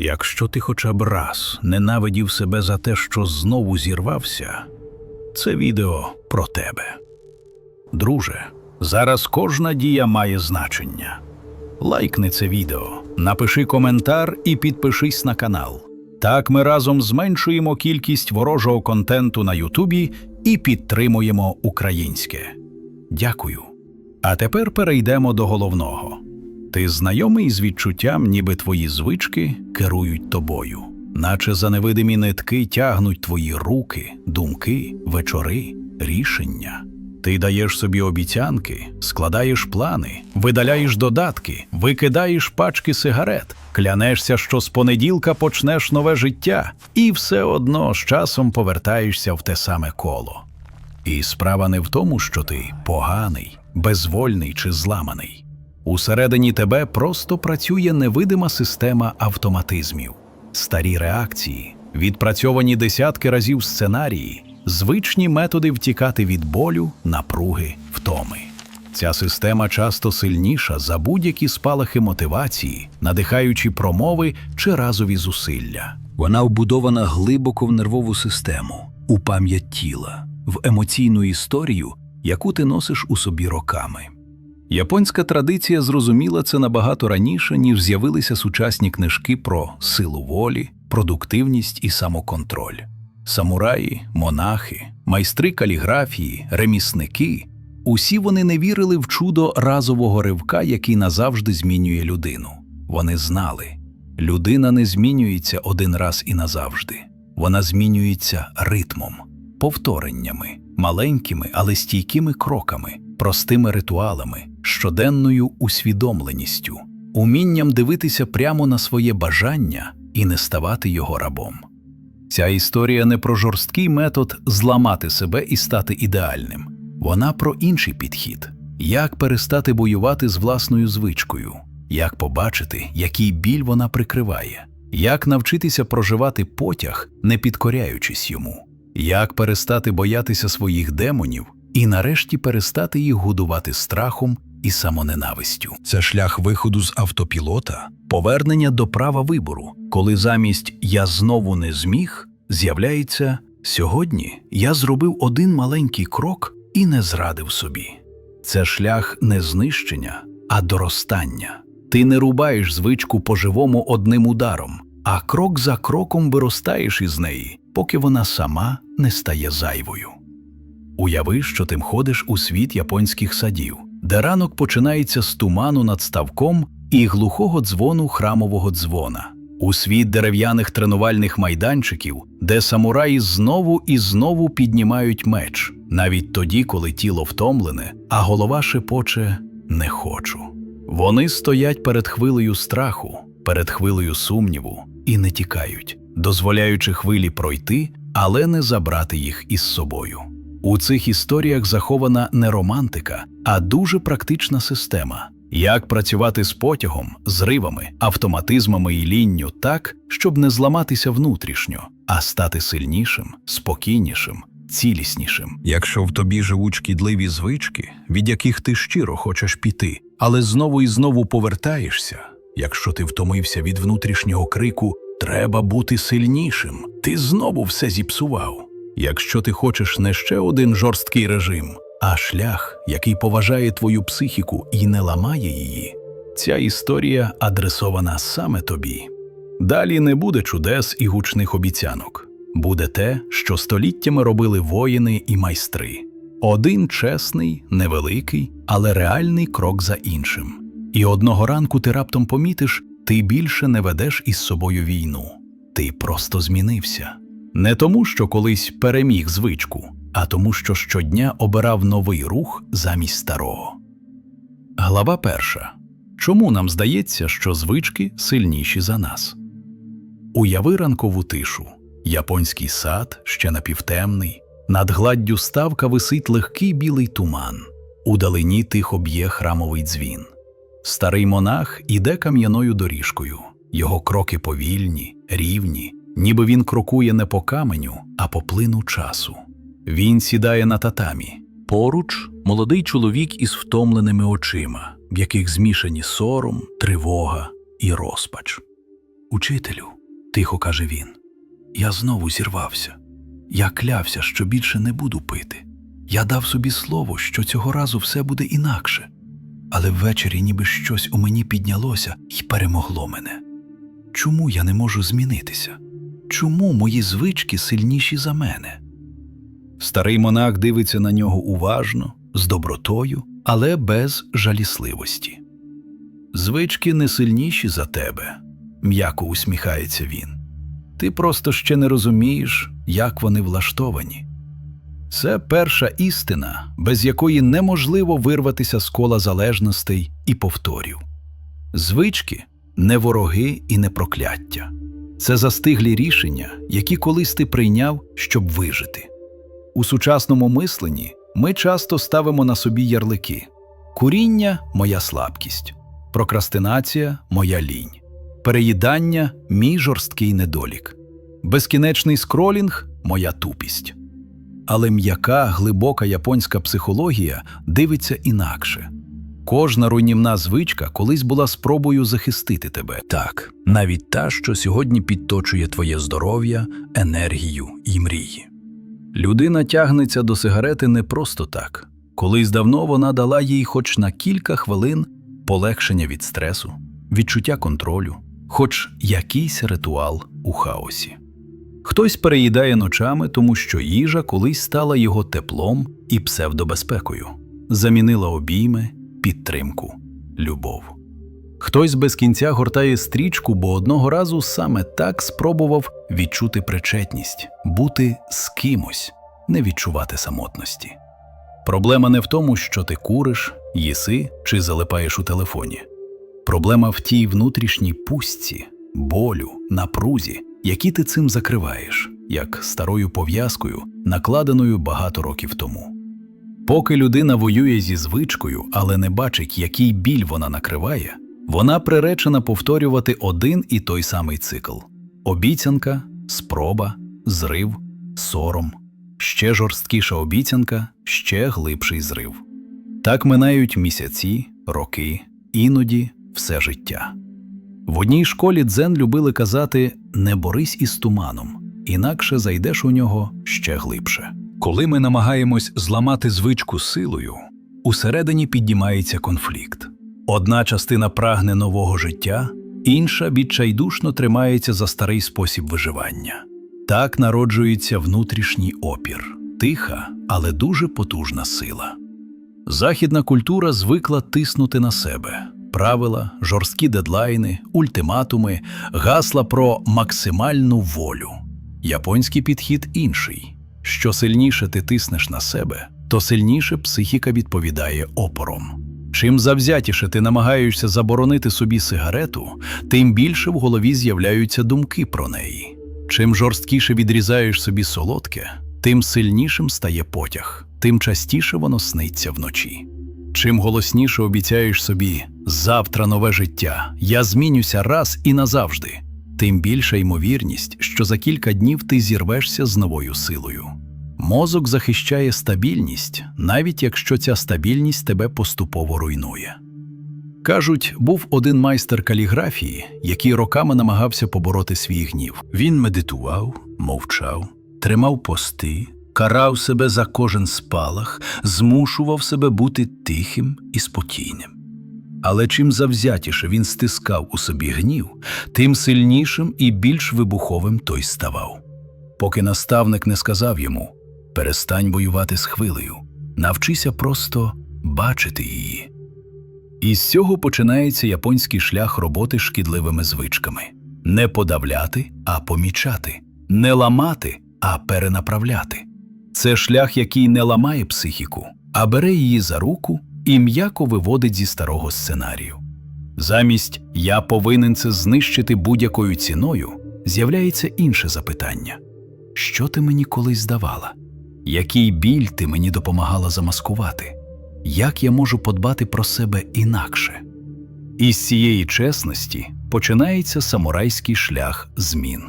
Якщо ти хоча б раз ненавидів себе за те, що знову зірвався, це відео про тебе. Друже, зараз кожна дія має значення. Лайкни це відео, напиши коментар і підпишись на канал. Так ми разом зменшуємо кількість ворожого контенту на Ютубі і підтримуємо українське. Дякую. А тепер перейдемо до головного. Ти знайомий з відчуттям, ніби твої звички керують тобою, наче за невидимі нитки тягнуть твої руки, думки, вечори, рішення. Ти даєш собі обіцянки, складаєш плани, видаляєш додатки, викидаєш пачки сигарет, клянешся, що з понеділка почнеш нове життя, і все одно з часом повертаєшся в те саме коло. І справа не в тому, що ти поганий, безвольний чи зламаний. Усередині тебе просто працює невидима система автоматизмів, старі реакції, відпрацьовані десятки разів сценарії, звичні методи втікати від болю, напруги, втоми. Ця система часто сильніша за будь-які спалахи мотивації, надихаючі промови чи разові зусилля. Вона вбудована глибоко в нервову систему, у пам'ять тіла, в емоційну історію, яку ти носиш у собі роками. Японська традиція зрозуміла це набагато раніше, ніж з'явилися сучасні книжки про силу волі, продуктивність і самоконтроль. Самураї, монахи, майстри каліграфії, ремісники усі вони не вірили в чудо разового ривка, який назавжди змінює людину. Вони знали, людина не змінюється один раз і назавжди. Вона змінюється ритмом, повтореннями, маленькими, але стійкими кроками, простими ритуалами, щоденною усвідомленістю, умінням дивитися прямо на своє бажання і не ставати його рабом. Ця історія не про жорсткий метод зламати себе і стати ідеальним. Вона про інший підхід як перестати воювати з власною звичкою, як побачити, який біль вона прикриває, як навчитися проживати потяг, не підкоряючись йому, як перестати боятися своїх демонів і нарешті перестати їх годувати страхом і самоненавистю. Це шлях виходу з автопілота, повернення до права вибору, коли замість я знову не зміг з'являється сьогодні я зробив один маленький крок і не зрадив собі. Це шлях не знищення, а доростання. Ти не рубаєш звичку по-живому одним ударом, а крок за кроком виростаєш із неї, поки вона сама не стає зайвою. Уяви, що ти ходиш у світ японських садів, де ранок починається з туману над ставком і глухого дзвону храмового дзвона, у світ дерев'яних тренувальних майданчиків, де самураї знову і знову піднімають меч, навіть тоді, коли тіло втомлене, а голова шепоче не хочу. Вони стоять перед хвилею страху, перед хвилею сумніву і не тікають, дозволяючи хвилі пройти, але не забрати їх із собою. У цих історіях захована не романтика, а дуже практична система. Як працювати з потягом, зривами, автоматизмами і лінню так, щоб не зламатися внутрішньо, а стати сильнішим, спокійнішим, ціліснішим. Якщо в тобі живуть шкідливі звички, від яких ти щиро хочеш піти, але знову і знову повертаєшся, якщо ти втомився від внутрішнього крику Треба бути сильнішим, ти знову все зіпсував. Якщо ти хочеш не ще один жорсткий режим, а шлях, який поважає твою психіку і не ламає її, ця історія адресована саме тобі. Далі не буде чудес і гучних обіцянок. Буде те, що століттями робили воїни і майстри. Один чесний, невеликий, але реальний крок за іншим. І одного ранку ти раптом помітиш, ти більше не ведеш із собою війну. Ти просто змінився. Не тому, що колись переміг звичку, а тому, що щодня обирав новий рух замість старого. Глава перша. Чому нам здається, що звички сильніші за нас? Уяви ранкову тишу. Японський сад, ще напівтемний, над гладдю ставка висить легкий білий туман, удалині тихо б'є храмовий дзвін. Старий монах іде кам'яною доріжкою, його кроки повільні, рівні, ніби він крокує не по каменю, а по плину часу. Він сідає на татамі. Поруч молодий чоловік із втомленими очима, в яких змішані сором, тривога і розпач. Учителю, тихо каже він, я знову зірвався. Я клявся, що більше не буду пити. Я дав собі слово, що цього разу все буде інакше. Але ввечері ніби щось у мені піднялося і перемогло мене. Чому я не можу змінитися? Чому мої звички сильніші за мене? Старий монах дивиться на нього уважно, з добротою, але без жалісливості. Звички не сильніші за тебе, м'яко усміхається він. Ти просто ще не розумієш, як вони влаштовані. Це перша істина, без якої неможливо вирватися з кола залежностей і повторів. Звички не вороги і не прокляття. Це застиглі рішення, які колись ти прийняв, щоб вижити. У сучасному мисленні ми часто ставимо на собі ярлики: куріння моя слабкість, прокрастинація моя лінь, переїдання мій жорсткий недолік, безкінечний скролінг моя тупість. Але м'яка, глибока японська психологія дивиться інакше. Кожна руйнівна звичка колись була спробою захистити тебе. Так, навіть та, що сьогодні підточує твоє здоров'я, енергію і мрії. Людина тягнеться до сигарети не просто так. Колись давно вона дала їй хоч на кілька хвилин полегшення від стресу, відчуття контролю, хоч якийсь ритуал у хаосі. Хтось переїдає ночами, тому що їжа колись стала його теплом і псевдобезпекою, замінила обійми, підтримку, любов. Хтось без кінця гортає стрічку, бо одного разу саме так спробував відчути причетність, бути з кимось, не відчувати самотності. Проблема не в тому, що ти куриш, їси чи залипаєш у телефоні. Проблема в тій внутрішній пустці, болю, напрузі, які ти цим закриваєш, як старою пов'язкою, накладеною багато років тому. Поки людина воює зі звичкою, але не бачить, який біль вона накриває, вона приречена повторювати один і той самий цикл: обіцянка, спроба, зрив, сором, ще жорсткіша обіцянка, ще глибший зрив. Так минають місяці, роки, іноді все життя. В одній школі дзен любили казати не борись із туманом, інакше зайдеш у нього ще глибше. Коли ми намагаємось зламати звичку силою, усередині піднімається конфлікт. Одна частина прагне нового життя, інша відчайдушно тримається за старий спосіб виживання. Так народжується внутрішній опір, тиха, але дуже потужна сила. Західна культура звикла тиснути на себе правила, жорсткі дедлайни, ультиматуми, гасла про максимальну волю. Японський підхід інший. Що сильніше ти тиснеш на себе, то сильніше психіка відповідає опором. Чим завзятіше ти намагаєшся заборонити собі сигарету, тим більше в голові з'являються думки про неї. Чим жорсткіше відрізаєш собі солодке, тим сильнішим стає потяг, тим частіше воно сниться вночі. Чим голосніше обіцяєш собі завтра нове життя, я змінюся раз і назавжди, тим більша ймовірність, що за кілька днів ти зірвешся з новою силою. Мозок захищає стабільність, навіть якщо ця стабільність тебе поступово руйнує. Кажуть, був один майстер каліграфії, який роками намагався побороти свій гнів. Він медитував, мовчав, тримав пости, карав себе за кожен спалах, змушував себе бути тихим і спокійним. Але чим завзятіше він стискав у собі гнів, тим сильнішим і більш вибуховим той ставав. Поки наставник не сказав йому перестань воювати з хвилею, навчися просто бачити її. І з цього починається японський шлях роботи шкідливими звичками не подавляти, а помічати, не ламати, а перенаправляти. Це шлях, який не ламає психіку, а бере її за руку і м'яко виводить зі старого сценарію. Замість я повинен це знищити будь-якою ціною, з'являється інше запитання: що ти мені колись здавала? Який біль ти мені допомагала замаскувати? Як я можу подбати про себе інакше? Із цієї чесності починається самурайський шлях змін.